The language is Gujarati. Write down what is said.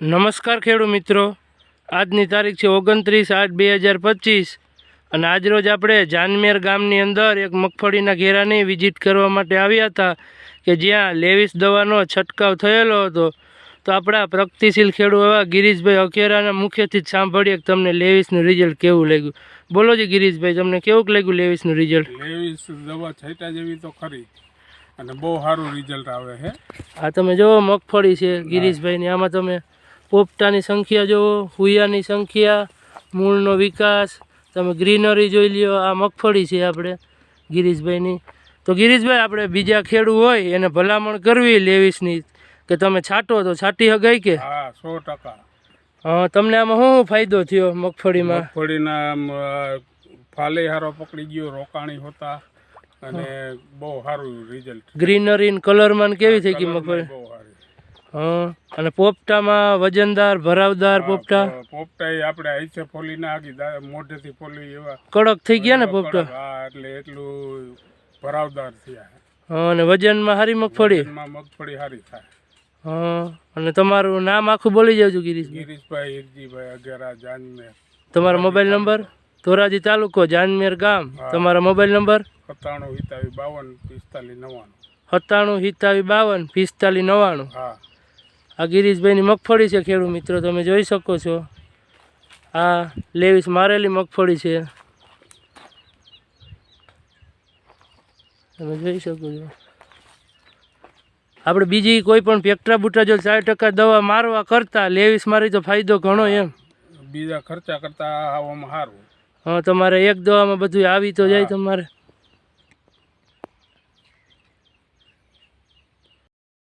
નમસ્કાર ખેડૂત મિત્રો. આજની તારીખ છે ઓગણત્રીસ આઠ બે હજાર પચીસ અને આજરોજ આપણે જાનમેર ગામની અંદર એક મગફળીના ઘેરાની વિઝિટ કરવા માટે આવ્યા હતા કે જ્યાં લેવિસ દવાનો છંટકાવ થયેલો હતો. તો આપણા પ્રગતિશીલ ખેડૂત એવા ગિરીશભાઈ અખેરાના મુખ્યથી જ સાંભળીએ કે તમને લેવિસનું રિઝલ્ટ કેવું લાગ્યું. બોલો જી ગિરીશભાઈ તમને કેવું લાગ્યું લેવિસનું રિઝલ્ટ લેવીસ દવા છાંટા જેવી તો ખરી. અને બહુ સારું રિઝલ્ટ આવે છે આ તમે જુઓ મગફળી છે ગિરીશભાઈની આમાં તમે પોપટાની સંખ્યા જુઓ હુયાની સંખ્યા મૂળનો વિકાસ તમે ગ્રીનરી જોઈ લ્યો આ મગફળી છે આપણે ગિરીશભાઈની. તો ગિરીશભાઈ આપણે બીજા ખેડૂ હોય એને ભલામણ કરવી લેવીસની કે તમે છાંટો તો છાંટી હગાઈ કે? હા સો ટકા. હા તમને આમાં શું ફાયદો થયો મગફળીમાં? મગફળીના ફાલે હારો પકડી ગયો રોકાણી હોતા અને બહુ સારું રિઝલ્ટ ગ્રીનરી કલરમાં કેવી થઈ ગઈ મગફળી? અને પોપટામાં વજનદાર ભરાવદાર પોપટા? પોપટા એ આપણે અહીંથી ફોલી ના આગી મોઢેથી ફોલી એવા. કડક થઈ ગયા ને પોપટા? હા એટલે એટલું ભરાવદાર થયા. હા અને વજનમાં સારી મગફળી? મગફળી સારી થાય. હા અને તમારું નામ આખું બોલી જાવજો ગિરીશ ગિરીશભાઈ હિરજીભાઈ અગેરા જાનમેર. તમારો મોબાઈલ નંબર? ધોરાજી તાલુકો જાનમેર ગામ. તમારો મોબાઈલ નંબર? સત્તાણું હિતાવી બાવન પિસ્તાલીસ નવ્વાણું. સત્તાણું હિતાવી બાવન પિસ્તાલીસ નવ્વાણું. હા. આ ગિરીશભાઈની મગફળી છે ખેડૂત મિત્રો તમે જોઈ શકો છો. આ લેવીસ મારેલી મગફળી છે. તમે જોઈ શકો છો. આપણે બીજી કોઈ પણ પેક્ટ્રા બુટ્રા જો ચાર ટકા દવા મારવા કરતા લેવીસ મારી તો ફાયદો ઘણો એમ. બીજા ખર્ચા કરતા આવામાં સારું હા તમારે એક દવામાં બધું આવી તો જાય તમારે.